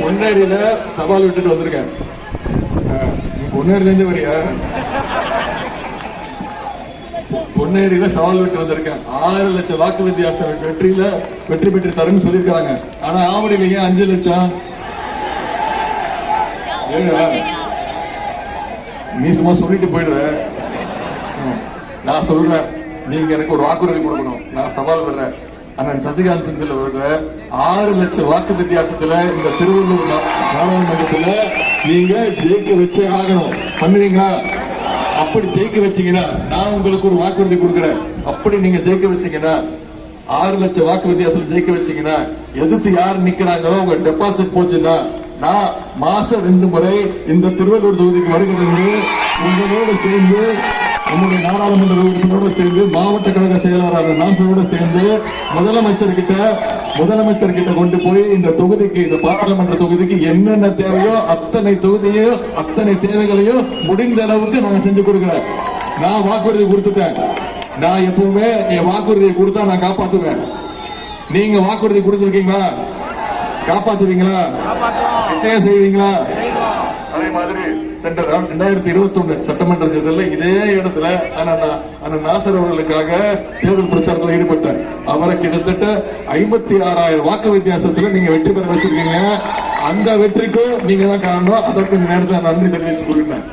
பொன்னேரியில சவால் விட்டுட்டு வந்திருக்கேன். ஆ, நீ வரியா? பொன்னேரியில சவால் விட்டு வந்திருக்கேன். ஆறு லட்சம் வாக்கு வித்தியாசம் வெற்றியில வெற்றி பெற்று தரேன்னு சொல்லியிருக்காங்க ஆனா ஆவடியிலேயே ஏன் அஞ்சு லட்சம்? ஏடா நீ சும்மா சொல்லிட்டு போயிடுவ. ம். நான் சொல்றேன். நீங்க எனக்கு ஒரு வாக்குறுதி கொடுக்கணும். நான் சவால் வர்றேன் அண்ணன் சசிகாந்த் செந்தில் அவர்கள் ஆறு லட்சம் வாக்கு வித்தியாசத்துல இந்த திருவள்ளூர் நா- நாடாளுமன்றத்துல நீங்க ஜெயிக்க வச்சே ஆகணும். பண்ணுவீங்களா? அப்படி ஜெயிக்க வச்சீங்கன்னா நான் உங்களுக்கு ஒரு வாக்குறுதி கொடுக்குறேன். அப்படி நீங்க ஜெயிக்க வச்சீங்கன்னா ஆறு லட்சம் வாக்கு வித்தியாசம் ஜெயிக்க வச்சீங்கன்னா எதிர்த்து யார் நிக்கிறாங்களோ உங்க டெபாசிட் போச்சுன்னா நான் மாசம் ரெண்டு முறை இந்த திருவள்ளூர் தொகுதிக்கு வருகிறது உங்களோட சேர்ந்து நம்முடைய நாடாளுமன்ற உறுப்பினரோட சேர்ந்து மாவட்ட கழக செயலாளர் நாசரோட சேர்ந்து முதலமைச்சர் கிட்ட முதலமைச்சர் கிட்ட கொண்டு போய் இந்த தொகுதிக்கு இந்த பாராளுமன்ற தொகுதிக்கு என்னென்ன தேவையோ அத்தனை தொகுதியையும் அத்தனை தேவைகளையும் முடிந்த அளவுக்கு நான் செஞ்சு கொடுக்கிறேன். நான் வாக்குறுதி கொடுத்துட்டேன். நான் எப்பவுமே என் வாக்குறுதியை கொடுத்தா நான் காப்பாத்துவேன். நீங்க வாக்குறுதி கொடுத்துருக்கீங்களா? காப்பாத்துவீங்களா? நிச்சயம் செய்வீங்களா? அதே மாதிரி சென்ற ரெண்டாயிரத்தி இருபத்தி ஒண்ணு சட்டமன்ற தேர்தலில் இதே இடத்துல நாசர் அவர்களுக்காக தேர்தல் பிரச்சாரத்தில் ஈடுபட்டார். அவரை கிட்டத்தட்ட ஐம்பத்தி ஆறாயிரம் வாக்கு வித்தியாசத்துல நீங்க வெற்றி பெற வச்சிருக்கீங்க. அந்த வெற்றிக்கும் நீங்க தான் காரணம். அதற்கு இந்த நேரத்தில் நன்றி தெரிவித்துக் கொள்கிறேன்.